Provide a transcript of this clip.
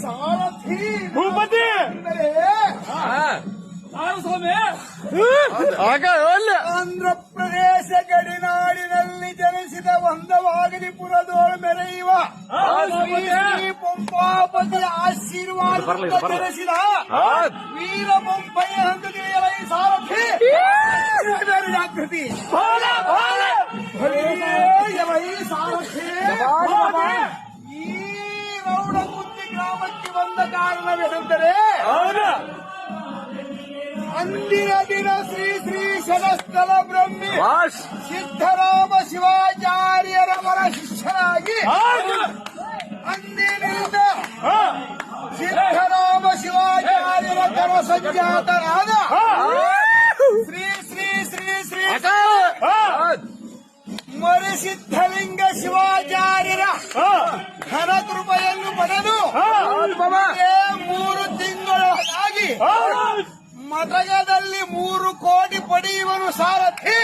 ಸಾರಥಿ ಭೂಪತಿ ಸ್ವಾಮಿ ಆಂಧ್ರ ಪ್ರದೇಶ ಗಡಿನಾಡಿನಲ್ಲಿ ಜನಿಸಿದ ಒಂದವಾಗಲಿಪುರದೋಳು ಮೆರೆಯುವ ಪಂಪಾಪತಿ ಆಶೀರ್ವಾದ ಜನಿಸಿದ ವೀರ ಬೊಂಬಯ್ಯ ಎಂದು ತಿಳಿಯಲ ಸಾರಥಿ ಜಾಗೃತಿ ಸಾರಥಿ ಈ ರೌಡಕುಂದಿ ಗ್ರಾಮಕ್ಕೆ ಬಂದ ಕಾರಣವೆಂದರೆ ಅಂದಿನ ದಿನ ಶ್ರೀ ಶ್ರೀ ಶನಸ್ಥಲ ಬ್ರಹ್ಮಿ ಸಿದ್ದರಾಮ ಶಿವಾಚಾರ್ಯರವರ ಶಿಷ್ಯರಾಗಿ ಅಂದಿನಿಂದ ಸಿದ್ದರಾಮ ಶಿವಾಚಾರ್ಯರ ಕರ ಸಂಜಾತರಾದ ಶ್ರೀ ಶ್ರೀ ಶ್ರೀ ಶ್ರೀ ಮರಿಸಿದ್ಧಲಿಂಗ ಶಿವಾಚಾರ್ಯರ ಘನ ರೂಪಾಯಿಯನ್ನು ಪಡೆದು ಮೂರು ತಿಂಗಳಾಗಿ ಮತಗದಲ್ಲಿ ಮೂರು ಕೋಟಿ ಪಡೆಯುವನು ಸಾರಥಿ.